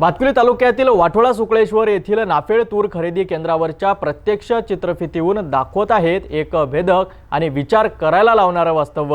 भातकुली तालुक्यातील वाठोळा सुकळेश्वर येथील नाफेड तूर खरेदी केंद्रावरच्या प्रत्यक्ष चित्रफितीहून दाखवत आहेत एक भेदक आणि विचार करायला लावणारं वास्तव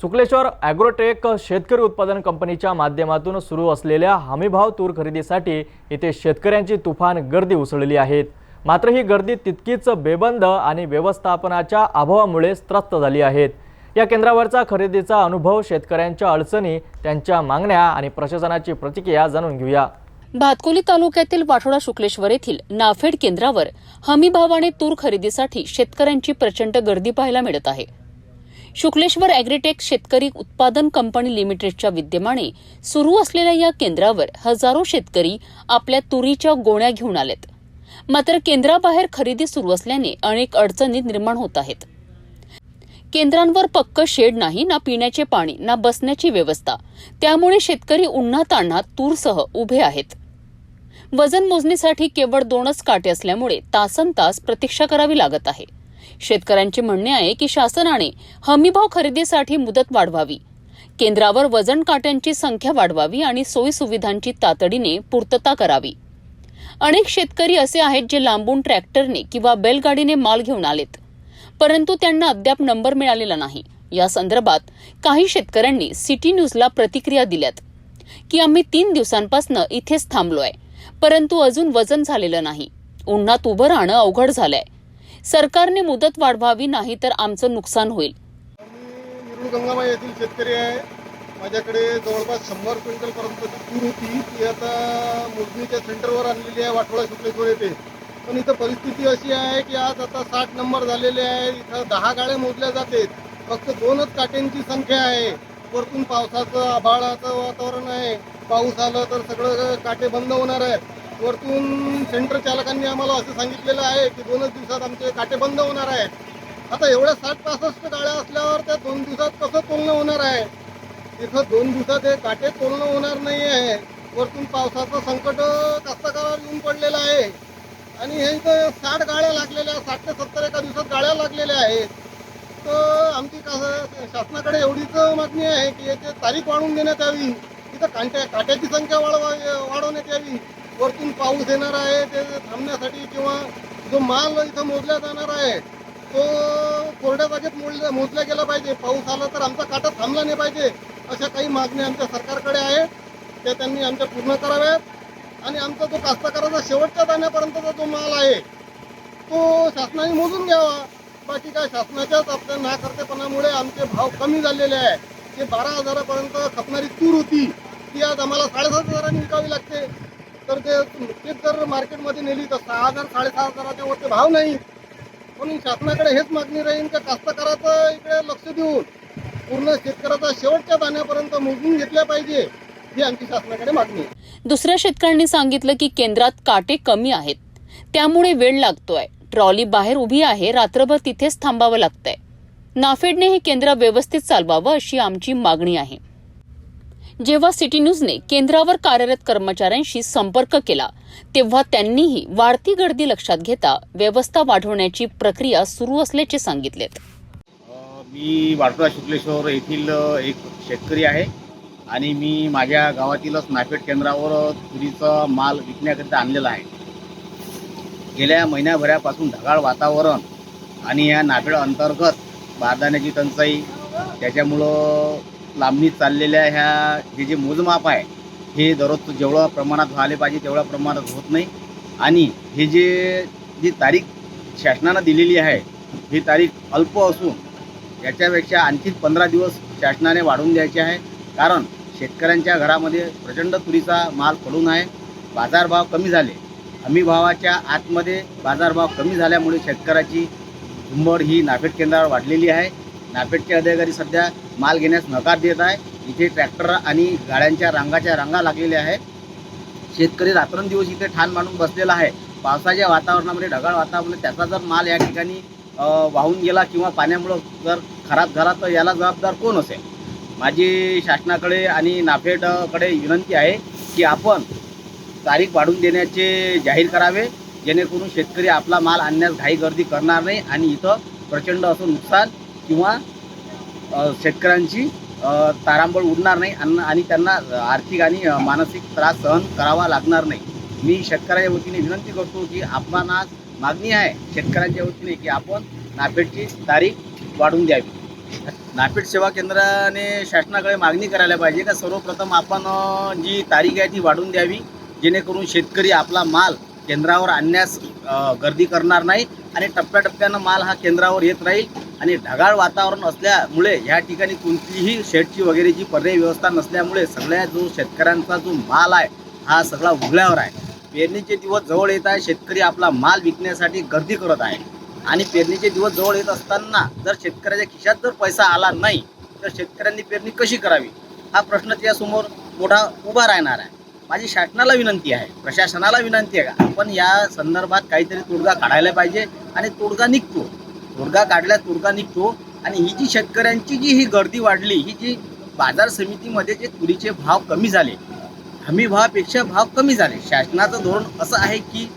सुकलेश्वर ॲग्रोटेक शेतकरी उत्पादन कंपनीच्या माध्यमातून सुरू असलेल्या हमीभाव तूर खरेदीसाठी येथे शेतकऱ्यांची तुफान गर्दी उसळली आहेत मात्र ही गर्दी तितकीच बेबंद आणि व्यवस्थापनाच्या अभावामुळे त्रस्त झाली आहेत या केंद्रावरचा खरेदीचा अनुभव शेतकऱ्यांच्या अडचणी त्यांच्या मागण्या आणि प्रशासनाची प्रतिक्रिया जाणून घेऊया. भातकोली तालुक्यातील वाठोडा शुक्लेश्वर येथील नाफेड केंद्रावर हमीभावाने तूर खरेदीसाठी शेतकऱ्यांची प्रचंड गर्दी पाहायला मिळत आहे. शुक्लेश्वर अॅग्रीटेक शेतकरी उत्पादन कंपनी लिमिटेडच्या विद्यमाने सुरू असलेल्या या केंद्रावर हजारो शेतकरी आपल्या तुरीच्या गोण्या घेऊन आलेत. मात्र केंद्राबाहेर खरेदी सुरू असल्याने अनेक अडचणी निर्माण होत आहेत. केंद्रांवर पक्क शेड नाही ना पिण्याचे पाणी ना बसण्याची व्यवस्था. त्यामुळे शेतकरी उन्हात तान्हात तूरसह उभे आहेत. वजन मोजणीसाठी केवळ दोनच काटे असल्यामुळे तासन तास प्रतीक्षा करावी लागत आहे. शेतकऱ्यांचे म्हणणे आहे की शासनाने हमीभाव खरेदीसाठी मुदत वाढवावी. केंद्रावर वजन काट्यांची संख्या वाढवावी आणि सोयीसुविधांची तातडीने पूर्तता करावी. अनेक शेतकरी असे आहेत जे लांबून ट्रॅक्टरने किंवा बैलगाडीने माल घेऊन आलेत. परंतु त्यांना अद्याप नंबर मिळालेला नाही. या संदर्भात काही शेतकऱ्यांनी सिटी न्यूजला प्रतिक्रिया दिल्यात की आम्ही तीन दिवसांपासून इथेच थांबलो आहे परंतु अजून वजन झालेलं नाही. उन्हात उभं राहणं अवघड झालंय. सरकारने मुदत वाढवावी नाही तर आमचं नुकसान होईल. मी गंगामाई येथील शेतकरी आहे. माझ्याकडे जवळपास शंभर क्विंटलपर्यंतची तूर होती. ती आता मोजणीच्या सेंटरवर आणलेली आहे वाटोळा शुक्लेश्वर येथे. पण इथं परिस्थिती अशी आहे की आज आता साठ नंबर झालेले आहे. इथं दहा गाड्या मोजल्या जातात. फक्त दोनच काट्यांची संख्या आहे. वरतून पावसाचं आभाळाचं वातावरण आहे. पाऊस आलं तर सगळं काटे बंद होणार आहेत. वरतून सेंटर चालकांनी आम्हाला असं सांगितलेलं आहे की दोनच दिवसात आमचे काटे बंद होणार आहेत. आता एवढ्या साठ पासष्ट गाड्या असल्यावर त्या दोन दिवसात कसं तोलणं होणार आहे? तिथं दोन दिवसात हे काटे तोलणं होणार नाही आहे वरतून पावसाचं संकट कास्तकारावर येऊन पडलेलं आहे. आणि हे इथं साठ गाड्या लागलेल्या साठ ते सत्तर एका दिवसात गाड्या लागलेल्या आहेत. तर आमची का शासनाकडे एवढीच मागणी आहे की याची तारीख वाढवून देण्यात यावी. तिथं कांट्या काट्याची संख्या वाढवा वाढवण्यात यावी. वरतून पाऊस येणार आहे ते थांबण्यासाठी किंवा जो माल इथं मोजला जाणार आहे तो कोरड्या जागेत मोजल्या मोजला गेला पाहिजे. पाऊस आला तर आमचा काटा थांबला नाही पाहिजे अशा काही मागण्या आमच्या सरकारकडे आहेत. त्या त्यांनी आमच्या पूर्ण कराव्यात. आणि आमचा जो कास्तकाराचा शेवटच्या दाण्यापर्यंतचा जो माल आहे तो शासनाने मोजून घ्यावा. बाकी काय शासनाच्याच आपल्या नाकर्तेपणामुळे आमचे भाव कमी झालेले आहे. ते बारा हजारापर्यंत खपणारी तूर होती. ती आज आम्हाला साडेसात हजारांनी विकावी लागते. तर ते नुकतीच जर मार्केटमध्ये नेली तर सहा हजार साडेसहा हजाराच्या वरचे भाव नाही. म्हणून शासनाकडे हेच मागणी राहील का कास्तकाराचं इकडे लक्ष देऊन पूर्ण शेतकऱ्याचा शेवटच्या दाण्यापर्यंत मोजून घेतल्या पाहिजे ही आमची शासनाकडे मागणी दुसऱ्या शेतकऱ्यांनी सांगितलं की केंद्रात काटे कमी आहेत. त्यामुळे वेळ लागतोय. ट्रॉली बाहेर उभी आहे रात्रभर तिथेच थांबावं लागतंय. नाफेडने हे केंद्र व्यवस्थित चालवावं अशी आमची मागणी आहे. जेव्हा सिटी न्यूजने केंद्रावर कार्यरत कर्मचाऱ्यांशी संपर्क केला तेव्हा त्यांनीही वाढती गर्दी लक्षात घेता व्यवस्था वाढवण्याची प्रक्रिया सुरू असल्याचे सांगितलेत. मी वाडोळा शुक्लेश्वर येथील एक शेतकरी आहे आणि मी माझ्या गावातीलच नाफेड केंद्रावर तुरीचा माल विकण्याकरिता आणलेला आहे. गेल्या महिन्याभरापासून ढगाळ वातावरण आणि या नाफेड अंतर्गत बारदाण्याची टंचाई त्याच्यामुळं लांबणीत चाललेल्या ह्या हे जे मोजमाप आहे हे दररोज जेवढं प्रमाणात व्हायला पाहिजे तेवढ्या प्रमाणात होत नाही. आणि हे जे जी तारीख शासनानं दिलेली आहे ही तारीख अल्प असून याच्यापेक्षा आणखी पंधरा दिवस शासनाने वाढवून द्यायचे आहे. कारण शेतकऱ्यांच्या घरामध्ये प्रचंड तुरीचा माल पडून आहे बाजारभाव कमी झाले. हमी भावाच्या आतमध्ये बाजारभाव कमी झाल्यामुळे शेतकऱ्याची झुंबड ही नाफेड केंद्रावर वाढलेली आहे. नाफेडचे अधिकारी सध्या माल घेण्यास नकार देत आहे. इथे ट्रॅक्टर आणि गाड्यांच्या रांगाच्या रांगा लागलेल्या आहे शेतकरी रात्रंदिवस इथे ठाण मांडून बसलेला आहे. पावसाच्या वातावरणामध्ये ढगाळ वातावरणामध्ये त्याचा जर माल या ठिकाणी वाहून गेला किंवा पाण्यामुळं जर खराब झाला तर याला जबाबदार कोण असेल? माझी शासनाकडे आणि नाफेडकडे विनंती आहे की आपण तारीख वाढून देण्याचे जाहीर करावे. जेणेकरून शेतकरी आपला माल आणण्यास घाई गर्दी करणार नाही आणि इथं प्रचंड असं नुकसान किंवा शेतकऱ्यांची तारांबळ उडणार नाही अन्न आणि त्यांना आर्थिक आणि मानसिक त्रास सहन करावा लागणार नाही. मी शेतकऱ्याच्या वतीने विनंती करतो की आपण आज मागणी आहे शेतकऱ्यांच्या वतीने की आपण नाफेडची तारीख वाढवून द्यावी. नाफेड सेवा केंद्राने शासनाकडे मागणी करायला पाहिजे का? सर्वप्रथम आपण जी तारीख आहे ती वाढवून द्यावी जेणेकरून शेतकरी आपला माल केंद्रावर आणण्यास गर्दी करणार नाही आणि टप्प्याटप्प्यानं माल हा केंद्रावर येत राहील. आणि ढगाळ वातावरण असल्यामुळे ह्या ठिकाणी कोणतीही शेडची वगैरेची पर्यायी व्यवस्था नसल्यामुळे सगळ्या जो शेतकऱ्यांचा जो माल आहे हा सगळा उघड्यावर आहे. पेरणीचे दिवस जवळ येत आहे शेतकरी आपला माल विकण्यासाठी गर्दी करत आहे. आणि पेरणीचे दिवस जवळ येत असताना जर शेतकऱ्याच्या खिशात जर पैसा आला नाही तर शेतकऱ्यांनी पेरणी कशी करावी? हा प्रश्न त्यासमोर मोठा उभा राहणार आहे. माझी शासनाला विनंती आहे प्रशासनाला विनंती आहे का? आपण या संदर्भात काहीतरी तोडगा काढायला पाहिजे आणि तोडगा निघतो. तोडगा काढल्यास तोडगा निघतो. आणि ही जी शेतकऱ्यांची जी ही गर्दी वाढली ही जी बाजार समितीमध्ये जे तुरीचे भाव कमी झाले हमी भावापेक्षा भाव कमी झाले. शासनाचं धोरण असं आहे की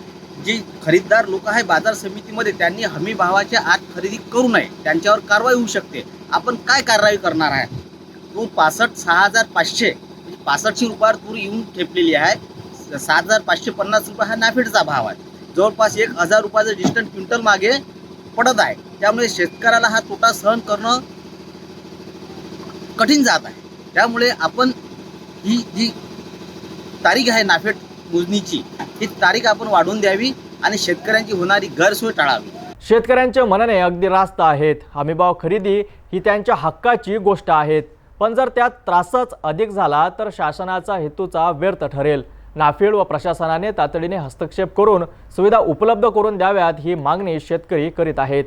जी खरीददार लोक आहे बाजार समितीमध्ये त्यांनी हमी भावाच्या आत खरेदी करू नये. त्यांच्यावर कारवाई होऊ शकते. आपण काय कारवाई करणार आहे? तूर पासष्ट सहा हजार पाचशे म्हणजे पासष्टशे रुपयावर तूर येऊन ठेपलेली आहे. सात हजार पाचशे पन्नास रुपये हा नाफेडचा भाव आहे. जवळपास एक हजार रुपयाचं डिस्टन्स क्विंटल मागे पडत आहे. त्यामुळे शेतकऱ्याला हा तोटा सहन करणं कठीण जात आहे. त्यामुळे आपण ही जी तारीख आहे नाफेड मोजणीची ही तारीख आपण वाढवून द्यावी आणि शेतकऱ्यांची होणारी गैरसोय टाळावी. शेतकऱ्यांच्या मनाने अगदी रास्त आहेत. हमीभाव खरेदी ही त्यांच्या हक्काची गोष्ट आहेत. पण जर त्यात त्रासच अधिक झाला तर शासनाचा हेतूचा व्यर्थ ठरेल. नाफेड व प्रशासनाने तातडीने हस्तक्षेप करून सुविधा उपलब्ध करून द्याव्यात ही मागणी शेतकरी करीत आहेत.